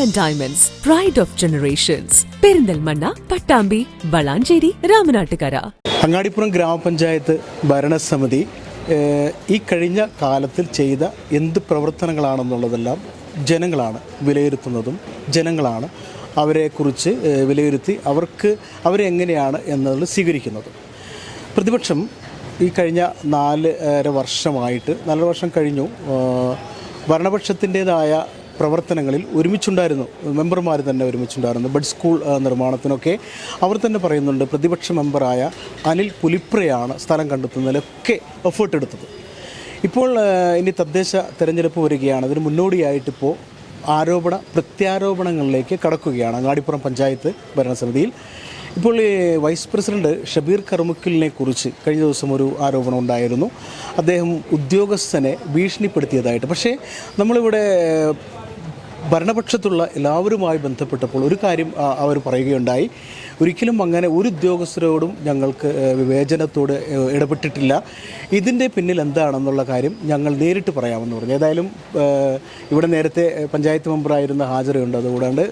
And diamonds pride of generations Perinthalmanna Pattambi Valanchery Ramanattukara Angadipuram ഗ്രാമപഞ്ചായത്ത് ഭരണസമിതി ഈ കഴിഞ്ഞ കാലത്തിൽ ചെയ്ത എന്ത് പ്രവർത്തനങ്ങളാണെന്നുള്ളതെല്ലാം ജനങ്ങളാണ് വിലയിരുത്തുന്നതും ജനങ്ങളാണ് അവരെക്കുറിച്ച് വിലയിരുത്തി അവർക്ക് അവരെങ്ങനെയാണ് എന്നത് സ്വീകരിക്കുന്നത്. പ്രതിപക്ഷം ഈ കഴിഞ്ഞ നാല് വർഷമായിട്ട് നാല് വർഷം കഴിഞ്ഞു ഭരണപക്ഷത്തിന്റേതായ പ്രവർത്തനങ്ങളിൽ ഒരുമിച്ചുണ്ടായിരുന്നു. മെമ്പർമാർ തന്നെ ഒരുമിച്ചുണ്ടായിരുന്നു. Bud school നിർമ്മാണത്തിനൊക്കെ. അവർ തന്നെ പറയുന്നുണ്ട് പ്രതിപക്ഷ മെമ്പറായ അനിൽ പുലിപ്രയാണ് സ്ഥലം കണ്ടെത്തുന്നതിലൊക്കെ എഫേർട്ട് എടുത്തത്. ഇപ്പോൾ ഇനി തദ്ദേശ തെരഞ്ഞെടുപ്പ് വരികയാണ്. അതിന് മുന്നോടിയായിട്ടിപ്പോൾ ആരോപണ പ്രത്യാരോപണങ്ങളിലേക്ക് കടക്കുകയാണ് അങ്ങാടിപ്പുറം പഞ്ചായത്ത് ഭരണസമിതിയിൽ. ഇപ്പോൾ ഈ വൈസ് പ്രസിഡന്റ് ഷബീർ കർമുക്കിലിനെ കുറിച്ച് കഴിഞ്ഞ ദിവസം ഒരു ആരോപണം ഉണ്ടായിരുന്നു. അദ്ദേഹം ഉദ്യോഗസ്ഥനെ ഭീഷണിപ്പെടുത്തിയതായിട്ട്. പക്ഷേ നമ്മളിവിടെ ഭരണപക്ഷത്തുള്ള എല്ലാവരുമായി ബന്ധപ്പെട്ടപ്പോൾ ഒരു കാര്യം അവർ പറയുകയുണ്ടായി. ഒരിക്കലും അങ്ങനെ ഒരു ഉദ്യോഗസ്ഥരോടും ഞങ്ങൾക്ക് വിവേചനത്തോട് ഇടപെട്ടിട്ടില്ല. ഇതിന്റെ പിന്നിൽ എന്താണെന്നുള്ള കാര്യം ഞങ്ങൾ നേരിട്ട് പറയാമെന്ന് പറഞ്ഞു. ഏതായാലും ഇവിടെ നേരത്തെ പഞ്ചായത്ത് മെമ്പറായിരുന്ന ഹാജറുണ്ട് അതുകൂടാണ്ട്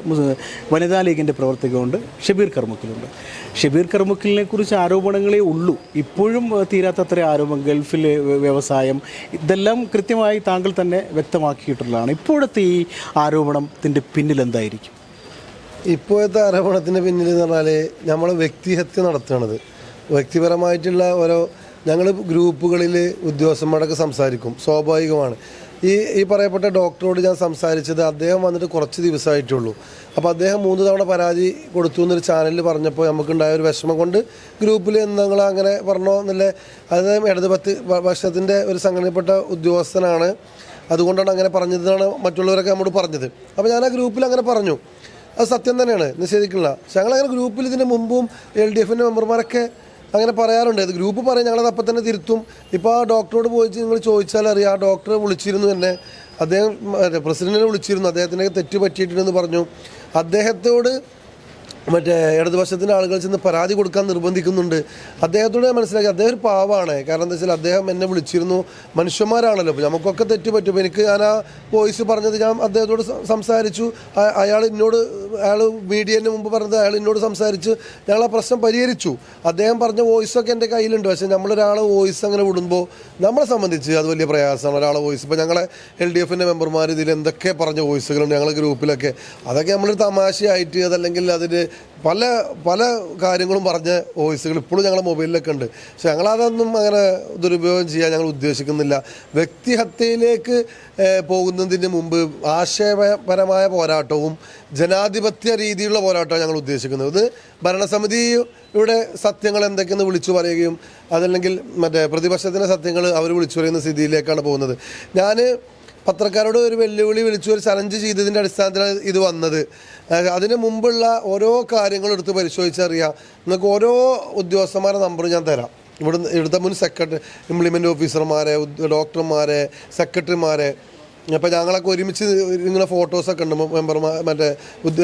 വനിതാ ലീഗിന്റെ പ്രവർത്തകമുണ്ട് ഷബീർ കർമുക്കിലുണ്ട്. ഷബീർ കർമുക്കിലിനെ കുറിച്ച് ആരോപണങ്ങളേ ഉള്ളൂ. ഇപ്പോഴും തീരാത്തത്ര ആരോപണം ഗൾഫിലെ വ്യവസായം ഇതെല്ലാം കൃത്യമായി താങ്കൾ തന്നെ വ്യക്തമാക്കിയിട്ടുള്ളതാണ്. ഇപ്പോഴത്തെ ഈ ആരോപണത്തിന്റെ പിന്നിൽ എന്തായിരിക്കും? ഇപ്പോഴത്തെ ആരോപണത്തിന് പിന്നിൽ എന്ന് പറഞ്ഞാൽ നമ്മൾ വ്യക്തിഹത്യ നടത്തുന്നത്. വ്യക്തിപരമായിട്ടുള്ള ഓരോ ഞങ്ങൾ ഗ്രൂപ്പുകളിൽ ഉദ്യോഗസ്ഥന്മാരൊക്കെ സംസാരിക്കും സ്വാഭാവികമാണ്. ഈ ഈ പറയപ്പെട്ട ഡോക്ടറോട് ഞാൻ സംസാരിച്ചത് അദ്ദേഹം വന്നിട്ട് കുറച്ച് ദിവസമായിട്ടുള്ളൂ. അപ്പോൾ അദ്ദേഹം മൂന്ന് തവണ പരാതി കൊടുത്തു എന്നൊരു ചാനലിൽ പറഞ്ഞപ്പോൾ നമുക്കുണ്ടായ ഒരു വിഷമം കൊണ്ട് ഗ്രൂപ്പിൽ നിങ്ങൾ അങ്ങനെ പറഞ്ഞോ എന്നല്ലേ അദ്ദേഹം ഇടതുപത്ത് പക്ഷത്തിന്റെ ഒരു സംഘടനപ്പെട്ട ഉദ്യോഗസ്ഥനാണ്. അതുകൊണ്ടാണ് അങ്ങനെ പറഞ്ഞതെന്നാണ് മറ്റുള്ളവരൊക്കെ നമ്മോട് പറഞ്ഞത്. അപ്പോൾ ഞാൻ ആ ഗ്രൂപ്പിൽ അങ്ങനെ പറഞ്ഞു. അത് സത്യം തന്നെയാണ് നിഷേധിക്കില്ല ഞങ്ങളങ്ങനെ ഗ്രൂപ്പിൽ ഇതിന് മുമ്പും എൽ ഡി എഫിന്റെ മെമ്പർമാരൊക്കെ അങ്ങനെ പറയാറുണ്ട്. ഇത് ഗ്രൂപ്പ് പറയും ഞങ്ങളത് അപ്പം തന്നെ തിരുത്തും. ഇപ്പോൾ ആ ഡോക്ടറോട് പോയിട്ട് നിങ്ങൾ ചോദിച്ചാൽ അറിയാം ആ ഡോക്ടറെ വിളിച്ചിരുന്നു എന്നെ. അദ്ദേഹം പ്രസിഡന്റിനെ വിളിച്ചിരുന്നു അദ്ദേഹത്തിന്റെ തെറ്റ് പറ്റിയിട്ടുണ്ടെന്ന് പറഞ്ഞു. അദ്ദേഹത്തോട് മറ്റേ ഇടതുപക്ഷത്തിന്റെ ആളുകൾ ചെന്ന് പരാതി കൊടുക്കാൻ നിർബന്ധിക്കുന്നുണ്ട്. അദ്ദേഹത്തോട് ഞാൻ മനസ്സിലാക്കി. അദ്ദേഹം ഒരു പാവമാണ് കാരണം എന്താ വെച്ചാൽ അദ്ദേഹം എന്നെ വിളിച്ചിരുന്നു. മനുഷ്യന്മാരാണല്ലോ. അപ്പോൾ നമുക്കൊക്കെ തെറ്റ് പറ്റും. എനിക്ക് ഞാൻ ആ വോയിസ് പറഞ്ഞത് ഞാൻ അദ്ദേഹത്തോട് സംസാരിച്ചു. അയാൾ എന്നോട് അയാൾ മീഡിയന് മുമ്പ് പറഞ്ഞത് അയാൾ എന്നോട് സംസാരിച്ച് ഞങ്ങൾ ആ പ്രശ്നം പരിഹരിച്ചു. അദ്ദേഹം പറഞ്ഞ വോയിസൊക്കെ എന്റെ കയ്യിലുണ്ട്. പക്ഷേ നമ്മളൊരാളെ വോയിസ് അങ്ങനെ വിടുമ്പോൾ നമ്മളെ സംബന്ധിച്ച് അത് വലിയ പ്രയാസമാണ്. ഒരാളെ വോയിസ് ഇപ്പോൾ ഞങ്ങളെ എൽ ഡി എഫിന്റെ മെമ്പർമാർ ഇതിൽ എന്തൊക്കെ പറഞ്ഞ വോയിസുകളുണ്ട് ഞങ്ങളെ ഗ്രൂപ്പിലൊക്കെ. അതൊക്കെ നമ്മളൊരു തമാശയായിട്ട് അതല്ലെങ്കിൽ അതിന് പല പല കാര്യങ്ങളും പറഞ്ഞ വോയിസുകൾ ഇപ്പോഴും ഞങ്ങളുടെ മൊബൈലിലൊക്കെ ഉണ്ട്. പക്ഷെ ഞങ്ങളതൊന്നും അങ്ങനെ ദുരുപയോഗം ചെയ്യാൻ ഞങ്ങൾ ഉദ്ദേശിക്കുന്നില്ല. വ്യക്തിഹത്യയിലേക്ക് പോകുന്നതിന് മുമ്പ് ആശയപരമായ പോരാട്ടവും ജനാധിപത്യ രീതിയിലുള്ള പോരാട്ടമാണ് ഞങ്ങൾ ഉദ്ദേശിക്കുന്നത്. ഇത് ഭരണസമിതിയുടെ സത്യങ്ങൾ എന്തൊക്കെയെന്ന് വിളിച്ചു പറയുകയും അതല്ലെങ്കിൽ മറ്റേ പ്രതിപക്ഷത്തിന്റെ സത്യങ്ങൾ അവർ വിളിച്ചു പറയുന്ന സ്ഥിതിയിലേക്കാണ് പോകുന്നത്. ഞാൻ പത്രക്കാരോട് ഒരു വെല്ലുവിളി വിളിച്ചു ഒരു ചലഞ്ച് ചെയ്തതിന്റെ അടിസ്ഥാനത്തിലാണ് ഇത് വന്നത്. അതിന് മുമ്പുള്ള ഓരോ കാര്യങ്ങളും എടുത്ത് പരിശോധിച്ചറിയാം. നിങ്ങൾക്ക് ഓരോ ഉദ്യോഗസ്ഥന്മാരെ നമ്പർ ഞാൻ തരാം. ഇവിടുന്ന് ഇവിടുത്തെ മുൻ സെക്രട്ടറി ഇംപ്ലിമെന്റ് ഓഫീസർമാരെ ഡോക്ടർമാരെ സെക്രട്ടറിമാരെ അപ്പോൾ ഞങ്ങളൊക്കെ ഒരുമിച്ച് ഇങ്ങനെ ഫോട്ടോസൊക്കെ ഉണ്ട് മെമ്പർമാർ മറ്റേ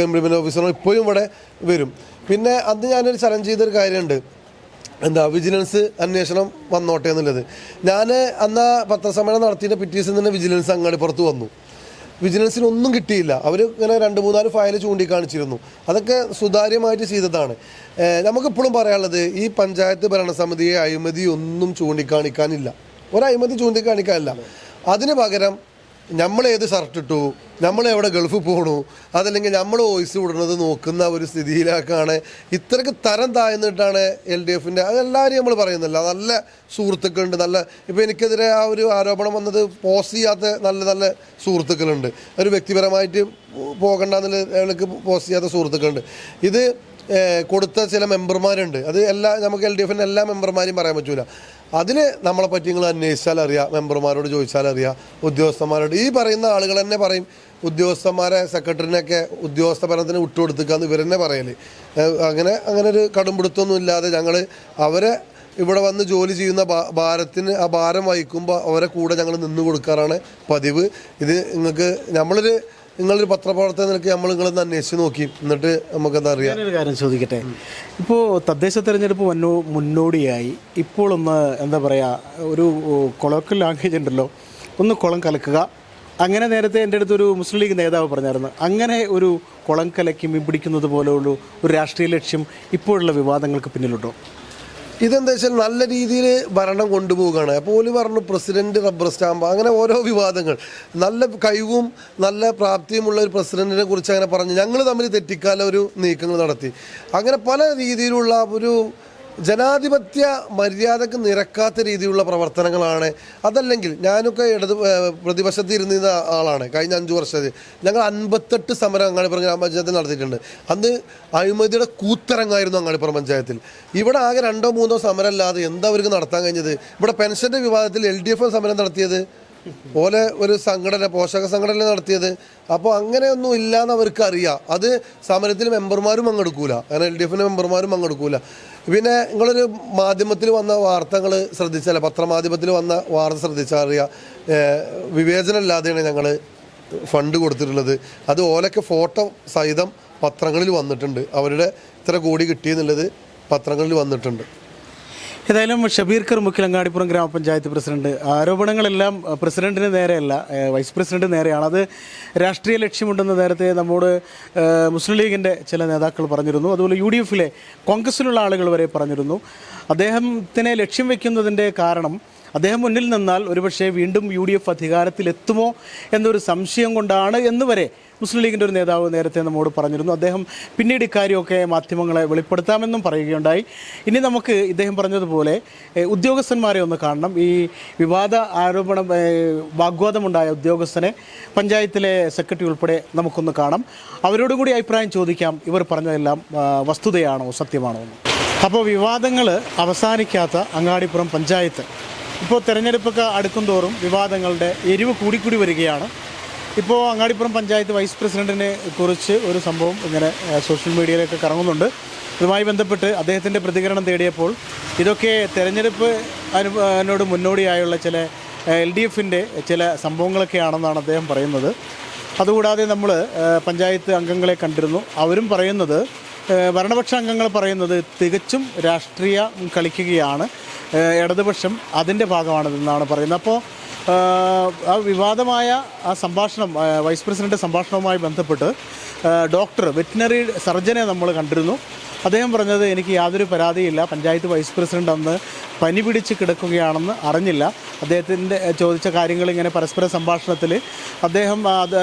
ഇംപ്ലിമെന്റ് ഓഫീസർമാർ ഇപ്പോഴും ഇവിടെ വരും. പിന്നെ അന്ന് ഞാനൊരു ചലഞ്ച് ചെയ്തൊരു കാര്യമുണ്ട്. എന്താ വിജിലൻസ് അന്വേഷണം വന്നോട്ടെ എന്നുള്ളത്. ഞാൻ അന്ന് പത്രസമ്മേളനം നടത്തിയിട്ട് പിറ്റേ ദിവസം തന്നെ വിജിലൻസ് അങ്ങാടി പുറത്ത് വന്നു. വിജിലൻസിന് ഒന്നും കിട്ടിയില്ല. അവർ ഇങ്ങനെ രണ്ട് മൂന്നാൽ ഫയൽ ചൂണ്ടിക്കാണിച്ചിരുന്നു. അതൊക്കെ സുതാര്യമായിട്ട് ചെയ്തതാണ്. നമുക്കിപ്പോഴും പറയാനുള്ളത് ഈ പഞ്ചായത്ത് ഭരണസമിതിയെ അഴിമതി ഒന്നും ചൂണ്ടിക്കാണിക്കാനില്ല. ഒരു അഴിമതി ചൂണ്ടിക്കാണിക്കാനില്ല. അതിന് പകരം നമ്മൾ ഏത് ഷർട്ട് ഇട്ടു? നമ്മൾ എവിടെ ഗൾഫ് പോകണു അതല്ലെങ്കിൽ നമ്മൾ വോയിസ് വിടുന്നത് നോക്കുന്ന ഒരു സ്ഥിതിയിലേക്കാണ്. ഇത്രയ്ക്ക് തരം താഴ്ന്നിട്ടാണ് എൽ ഡി എഫിന്റെ അതെല്ലാവരും നമ്മൾ പറയുന്നില്ല. നല്ല സുഹൃത്തുക്കളുണ്ട്. നല്ല ഇപ്പോൾ എനിക്കെതിരെ ആ ഒരു ആരോപണം വന്നത് പോസ്റ്റ് ചെയ്യാത്ത നല്ല നല്ല സുഹൃത്തുക്കളുണ്ട്. ഒരു വ്യക്തിപരമായിട്ട് പോകണ്ടെന്നുള്ള പോസ്റ്റ് ചെയ്യാത്ത സുഹൃത്തുക്കളുണ്ട്. ഇത് കൊടുത്ത ചില മെമ്പർമാരുണ്ട് അത് എല്ലാ നമുക്ക് എൽ ഡി എഫിന്റെ എല്ലാ മെമ്പർമാരെയും പറയാൻ പറ്റൂല. അതിൽ നമ്മളെ പറ്റി നിങ്ങൾ അന്വേഷിച്ചാൽ അറിയാം മെമ്പർമാരോട് ചോദിച്ചാൽ അറിയാം ഉദ്യോഗസ്ഥന്മാരോട്. ഈ പറയുന്ന ആളുകൾ തന്നെ പറയും ഉദ്യോഗസ്ഥന്മാരെ സെക്രട്ടറിനെയൊക്കെ ഉദ്യോഗസ്ഥ ഭരണത്തിന് വിട്ടുകൊടുത്തേക്കാന്ന് ഇവരെന്നെ തന്നെ പറയൽ അങ്ങനെ അങ്ങനെ ഒരു കടുംപിടുത്തൊന്നും ഇല്ലാതെ ഞങ്ങൾ അവരെ ഇവിടെ വന്ന് ജോലി ചെയ്യുന്ന ഭാരത്തിന് ആ ഭാരം വഹിക്കുമ്പോൾ അവരെ കൂടെ ഞങ്ങൾ നിന്ന് കൊടുക്കാറാണ് പതിവ്. ഇത് നിങ്ങൾക്ക് നമ്മളൊരു നിങ്ങളൊരു പത്രപ്രവർത്തന നിനക്ക് നമ്മൾ നിങ്ങളൊന്ന് അന്വേഷിച്ച് നോക്കി. എന്നിട്ട് നമുക്ക് എന്താ അറിയാം? ഒരു കാര്യം ചോദിക്കട്ടെ. ഇപ്പോൾ തദ്ദേശ തെരഞ്ഞെടുപ്പ് മുന്നോ മുന്നോടിയായി. ഇപ്പോൾ ഒന്ന് എന്താ പറയുക ഒരു കൊളോക്കൽ ലാംഗ്വേജ് ഉണ്ടല്ലോ. ഒന്ന് കുളം കലക്കുക. അങ്ങനെ നേരത്തെ എന്റെ അടുത്തൊരു മുസ്ലിം ലീഗ് നേതാവ് പറഞ്ഞായിരുന്നു. അങ്ങനെ ഒരു കുളം കലക്കി മീൻ പിടിക്കുന്നത് പോലെയുള്ള ഒരു രാഷ്ട്രീയ ലക്ഷ്യം ഇപ്പോഴുള്ള വിവാദങ്ങൾക്ക് പിന്നിലുണ്ടോ? ഇതെന്താ വെച്ചാൽ നല്ല രീതിയിൽ ഭരണം കൊണ്ടുപോവുകയാണ്. അപ്പോൾ ഓൽ പറഞ്ഞു പ്രസിഡന്റ് റബ്ബർ സ്റ്റാമ്പ് അങ്ങനെ ഓരോ വിവാദങ്ങൾ. നല്ല കഴിവും നല്ല പ്രാപ്തിയുമുള്ള ഒരു പ്രസിഡന്റിനെ കുറിച്ച് അങ്ങനെ പറഞ്ഞു. ഞങ്ങൾ തമ്മിൽ തെറ്റിക്കാല ഒരു നീക്കങ്ങൾ നടത്തി. അങ്ങനെ പല രീതിയിലുള്ള ഒരു ജനാധിപത്യ മര്യാദയ്ക്ക് നിരക്കാത്ത രീതിയിലുള്ള പ്രവർത്തനങ്ങളാണ്. അതല്ലെങ്കിൽ ഞാനൊക്കെ ഇടത് പ്രതിപക്ഷത്ത് ഇരുന്നിരുന്ന ആളാണ്. കഴിഞ്ഞ അഞ്ചു വർഷത്തിൽ. ഞങ്ങൾ അൻപത്തെട്ട് സമരം അങ്ങാടിപ്പുറം ഗ്രാമപഞ്ചായത്തിൽ നടത്തിയിട്ടുണ്ട്. അന്ന് അഴിമതിയുടെ കൂത്തരങ്ങായിരുന്നു അങ്ങാടിപ്പുറം പഞ്ചായത്തിൽ. ഇവിടെ ആകെ രണ്ടോ മൂന്നോ സമരം അല്ലാതെ എന്താ അവർക്ക് നടത്താൻ കഴിഞ്ഞത്? ഇവിടെ പെൻഷന്റെ വിവാദത്തിൽ എൽ ഡി എഫ് സമരം നടത്തിയത്? പോലെ ഒരു സംഘടന പോഷക സംഘടന നടത്തിയത്? അപ്പോൾ അങ്ങനെയൊന്നും ഇല്ലാന്ന് അവർക്ക് അറിയാം അത് സമരത്തിൽ മെമ്പർമാരും പങ്കെടുക്കൂല. അങ്ങനെ എൽ ഡി എഫിന്റെ മെമ്പർമാരും പങ്കെടുക്കൂല. പിന്നെ നിങ്ങളൊരു മാധ്യമത്തിൽ വന്ന വാർത്തകൾ ശ്രദ്ധിച്ചാൽ പത്രമാധ്യമത്തിൽ വന്ന വാർത്ത ശ്രദ്ധിച്ചാൽ അറിയാം. വിവേചനം വിവേചനമില്ലാതെയാണ് ഞങ്ങൾ ഫണ്ട് കൊടുത്തിട്ടുള്ളത്. അത് ഓലൊക്കെ ഫോട്ടോ സഹിതം പത്രങ്ങളിൽ വന്നിട്ടുണ്ട്. അവരുടെ ഇത്ര കോടി കിട്ടിയെന്നുള്ളത് പത്രങ്ങളിൽ വന്നിട്ടുണ്ട്. ഏതായാലും ഷബീർ കർ മുക്കിലങ്ങാടിപ്പുറം ഗ്രാമപഞ്ചായത്ത് പ്രസിഡന്റ്. ആരോപണങ്ങളെല്ലാം പ്രസിഡന്റിന് നേരെയല്ല വൈസ് പ്രസിഡന്റ് നേരെയാണ്. അത് രാഷ്ട്രീയ ലക്ഷ്യമുണ്ടെന്ന് നേരത്തെ നമ്മോട് മുസ്ലിം ലീഗിന്റെ ചില നേതാക്കൾ പറഞ്ഞിരുന്നു. അതുപോലെ യു ഡി എഫിലെ കോൺഗ്രസിലുള്ള ആളുകൾ വരെ പറഞ്ഞിരുന്നു. അദ്ദേഹത്തിനെ ലക്ഷ്യം വയ്ക്കുന്നതിന്റെ കാരണം അദ്ദേഹം മുന്നിൽ നിന്നാൽ ഒരുപക്ഷെ വീണ്ടും യു ഡി എഫ് അധികാരത്തിലെത്തുമോ എന്നൊരു സംശയം കൊണ്ടാണ് എന്ന് വരെ മുസ്ലിം ലീഗിന്റെ ഒരു നേതാവ് നേരത്തെ നമ്മോട് പറഞ്ഞിരുന്നു. അദ്ദേഹം പിന്നീട് ഇക്കാര്യമൊക്കെ മാധ്യമങ്ങളെ വെളിപ്പെടുത്താമെന്നും പറയുകയുണ്ടായി. ഇനി നമുക്ക് ഇദ്ദേഹം പറഞ്ഞതുപോലെ ഉദ്യോഗസ്ഥന്മാരെ ഒന്ന് കാണണം. ഈ വിവാദ ആരോപണം വാഗ്വാദമുണ്ടായ ഉദ്യോഗസ്ഥനെ പഞ്ചായത്തിലെ സെക്രട്ടറി ഉൾപ്പെടെ നമുക്കൊന്ന് കാണാം. അവരോടും കൂടി അഭിപ്രായം ചോദിക്കാം. ഇവർ പറഞ്ഞതെല്ലാം വസ്തുതയാണോ സത്യമാണോ എന്ന്. അപ്പോൾ വിവാദങ്ങൾ അവസാനിക്കാത്ത അങ്ങാടിപ്പുറം പഞ്ചായത്ത്. ഇപ്പോൾ തിരഞ്ഞെടുപ്പൊക്കെ അടുക്കും തോറും വിവാദങ്ങളുടെ എരിവ് കൂടിക്കൂടി വരികയാണ്. ഇപ്പോൾ അങ്ങാടിപ്പുറം പഞ്ചായത്ത് വൈസ് പ്രസിഡന്റിനെ കുറിച്ച് ഒരു സംഭവം ഇങ്ങനെ സോഷ്യൽ മീഡിയയിലൊക്കെ കറങ്ങുന്നുണ്ട്. ഇതുമായി ബന്ധപ്പെട്ട് അദ്ദേഹത്തിന്റെ പ്രതികരണം തേടിയപ്പോൾ ഇതൊക്കെ തെരഞ്ഞെടുപ്പ് അനുനോട് മുന്നോടിയായുള്ള ചില എൽ ഡി എഫിന്റെ ചില സംഭവങ്ങളൊക്കെയാണെന്നാണ് അദ്ദേഹം പറയുന്നത്. അതുകൂടാതെ നമ്മൾ പഞ്ചായത്ത് അംഗങ്ങളെ കണ്ടിരുന്നു. അവരും പറയുന്നത് ഭരണപക്ഷ അംഗങ്ങൾ പറയുന്നത് തികച്ചും രാഷ്ട്രീയം കളിക്കുകയാണ്. ഇടതുപക്ഷം അതിന്റെ ഭാഗമാണിതെന്നാണ് പറയുന്നത്. അപ്പോൾ ആ വിവാദമായ ആ സംഭാഷണം വൈസ് പ്രസിഡന്റ് സംഭാഷണവുമായി ബന്ധപ്പെട്ട് ഡോക്ടർ വെറ്റിനറി സർജനെ നമ്മൾ കണ്ടിരുന്നു. അദ്ദേഹം പറഞ്ഞത് എനിക്ക് യാതൊരു പരാതിയില്ല. പഞ്ചായത്ത് വൈസ് പ്രസിഡന്റ് അന്ന് പനി പിടിച്ച് കിടക്കുകയാണെന്ന് അറിഞ്ഞില്ല. അദ്ദേഹത്തിന്റെ ചോദിച്ച കാര്യങ്ങൾ ഇങ്ങനെ പരസ്പര സംഭാഷണത്തിൽ അദ്ദേഹം അത്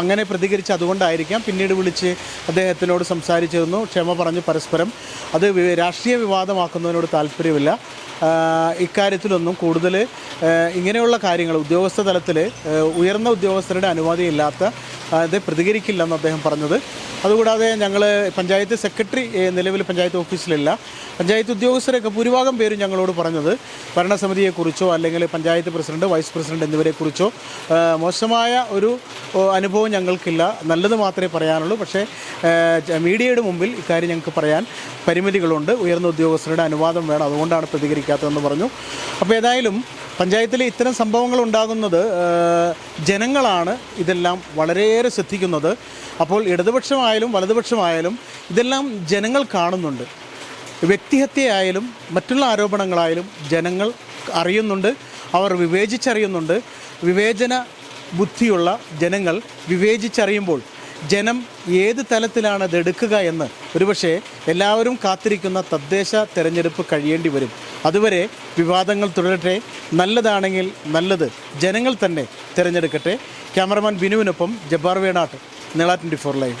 അങ്ങനെ പ്രതികരിച്ച് അതുകൊണ്ടായിരിക്കാം പിന്നീട് വിളിച്ച് അദ്ദേഹത്തിനോട് സംസാരിച്ചിരുന്നു. ക്ഷമ പറഞ്ഞ് പരസ്പരം അത് രാഷ്ട്രീയ വിവാദമാക്കുന്നതിനോട് താല്പര്യമില്ല. ഇക്കാര്യത്തിലൊന്നും കൂടുതൽ ഇങ്ങനെയുള്ള കാര്യങ്ങൾ ഉദ്യോഗസ്ഥ തലത്തിൽ ഉയർന്ന ഉദ്യോഗസ്ഥരുടെ അനുമതിയില്ലാത്ത അത് പ്രതികരിക്കില്ലെന്ന് അദ്ദേഹം പറഞ്ഞത്. അതുകൂടാതെ ഞങ്ങൾ പഞ്ചായത്ത് സെക്രട്ടറി നിലവിൽ പഞ്ചായത്ത് ഓഫീസിലില്ല. പഞ്ചായത്ത് ഉദ്യോഗസ്ഥരൊക്കെ ഭൂരിഭാഗം പേരും ഞങ്ങളോട് പറഞ്ഞത് ഭരണസമിതിയെക്കുറിച്ചോ അല്ലെങ്കിൽ പഞ്ചായത്ത് പ്രസിഡന്റ് വൈസ് പ്രസിഡന്റ് എന്നിവരെക്കുറിച്ചോ. മോശമായ ഒരു അനുഭവം ഞങ്ങൾക്കില്ല. നല്ലത് മാത്രമേ പറയാനുള്ളൂ. പക്ഷേ മീഡിയയുടെ മുമ്പിൽ ഇക്കാര്യം ഞങ്ങൾക്ക് പറയാൻ പരിമിതികളുണ്ട്. ഉയർന്ന ഉദ്യോഗസ്ഥരുടെ അനുവാദം വേണം. അതുകൊണ്ടാണ് പ്രതികരിക്കാത്തതെന്ന് പറഞ്ഞു. അപ്പോൾ ഏതായാലും പഞ്ചായത്തിലെ ഇത്തരം സംഭവങ്ങൾ ഉണ്ടാകുന്നത് ജനങ്ങളാണ് ഇതെല്ലാം വളരെയേറെ ശ്രദ്ധിക്കുന്നത്. അപ്പോൾ ഇടതുപക്ഷമായാലും വലതുപക്ഷമായാലും ഇതെല്ലാം ജനങ്ങൾ കാണുന്നുണ്ട്. വ്യക്തിഹത്യയായാലും മറ്റുള്ള ആരോപണങ്ങളായാലും ജനങ്ങൾ അറിയുന്നുണ്ട് അവർ വിവേചിച്ചറിയുന്നുണ്ട്. വിവേചന ബുദ്ധിയുള്ള ജനങ്ങൾ വിവേചിച്ചറിയുമ്പോൾ ജനം ഏത് തലത്തിലാണ് അത് എടുക്കുക എന്ന് ഒരുപക്ഷെ എല്ലാവരും കാത്തിരിക്കുന്ന തദ്ദേശ തെരഞ്ഞെടുപ്പ് കഴിയേണ്ടി വരും. അതുവരെ വിവാദങ്ങൾ തുടരട്ടെ നല്ലതാണെങ്കിൽ നല്ലത് ജനങ്ങൾ തന്നെ തിരഞ്ഞെടുക്കട്ടെ. ക്യാമറമാൻ ബിനുവിനൊപ്പം ജബ്ബാർ വേണാട്ട് നീളാ ട്വന്റി ഫോർ ലൈവ്.